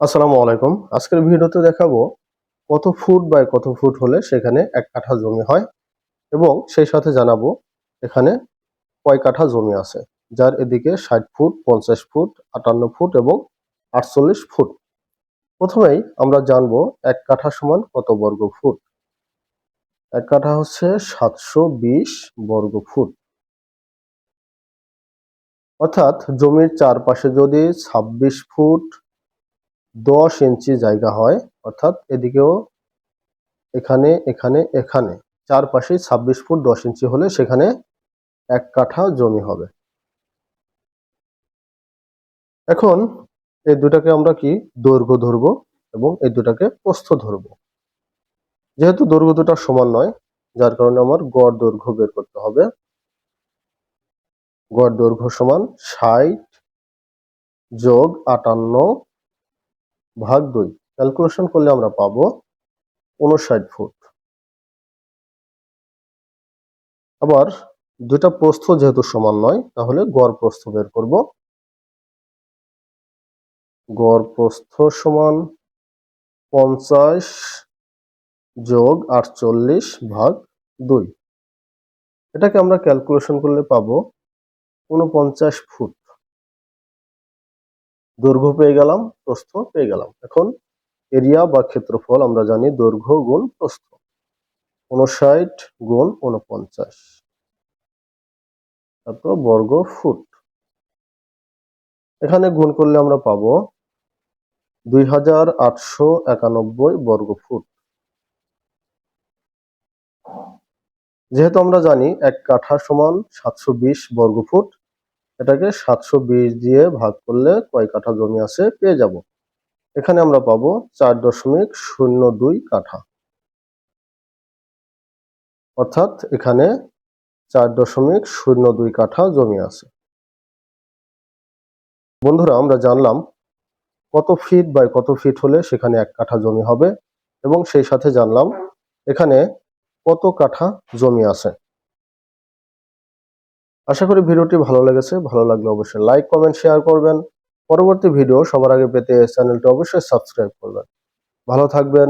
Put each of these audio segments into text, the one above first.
আসসালামু আলাইকুম। আজকের ভিডিওতে দেখাবো কত ফুট বাই কত ফুট হলে সেখানে এক কাঠা জমি হয় এবং সেই সাথে জানাব এখানে কয় কাঠা জমি আছে, যার এদিকে ষাট ফুট, পঞ্চাশ ফুট, আটান্ন ফুট এবং আটচল্লিশ ফুট। প্রথমেই আমরা জানব এক কাঠা সমান কত বর্গ ফুট। এক কাঠা হচ্ছে সাতশো বিশ বর্গ ফুট। অর্থাৎ জমির চারপাশে যদি ছাব্বিশ ফুট দশ ইঞ্চি জায়গা হয়, অর্থাৎ এদিকেও এখানে এখানে এখানে। চারপাশে ছাব্বিশ ফুট দশ ইঞ্চি হলে সেখানে এক কাঠা জমি হবে। এখন এই দুটাকে আমরা কি দৈর্ঘ্য ধরবো এবং এই দুটাকে প্রস্থ ধরবো। যেহেতু দৈর্ঘ্য দুটা সমান নয়, যার কারণে আমার গড় দৈর্ঘ্য বের করতে হবে। গড় দৈর্ঘ্য সমান ষাট যোগ আটান্ন ভাগ দুই ক্যালকুলেশন করলে আমরা পাবো উনষাট ফুট। আবার দুটা প্রস্থ যেহেতু সমান নয়, তাহলে গড় প্রস্থ বের করব। গড় প্রস্থ সমান পঞ্চাশ যোগ আটচল্লিশ ভাগ দুই। এটাকে আমরা ক্যালকুলেশন করলে পাবো উনপঞ্চাশ ফুট। দৈর্ঘ্য পেয়ে গেলাম, প্রস্থ পেয়ে গেলাম। এখন এরিয়া বা ক্ষেত্রফল আমরা জানি দৈর্ঘ্য গুণ প্রস্থ। উনষাট গুণ উনপঞ্চাশ এত বর্গ ফুট। এখানে গুণ করলে আমরা পাব দুই হাজার আটশো একানব্বই বর্গ ফুট। যেহেতু আমরা জানি এক কাঠা সমান সাতশো বিশ বর্গ ফুট এটাকে সাতশো বিশ দিয়ে ভাগ করলে কয় কাঠা জমি আছে পেয়ে যাব। এখানে আমরা পাবো চার দশমিক শূন্য দুই কাঠা। অর্থাৎ এখানে চার দশমিক শূন্য দুই কাঠা জমি আছে। বন্ধুরা, আমরা জানলাম কত ফিট বাই কত ফিট হলে সেখানে এক কাঠা জমি হবে এবং সেই সাথে জানলাম এখানে কত কাঠা জমি আছে। আশা করি ভিডিওটি ভালো লেগেছে। ভালো লাগলে অবশ্যই লাইক কমেন্ট শেয়ার করবেন। পরবর্তী ভিডিও সবার আগে পেতে চ্যানেলটি অবশ্যই সাবস্ক্রাইব করবেন। ভালো থাকবেন,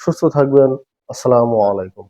সুস্থ থাকবেন। আসসালামু আলাইকুম।